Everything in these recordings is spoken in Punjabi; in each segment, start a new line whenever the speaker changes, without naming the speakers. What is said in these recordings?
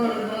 Parnasus.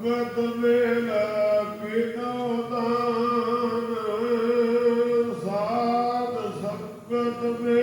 ਸੰਗਤ ਮੇਲਾ ਕਿਨੋ ਦਾਨ ਸਾਧ ਸੰਗਤ ਮੇਲਾ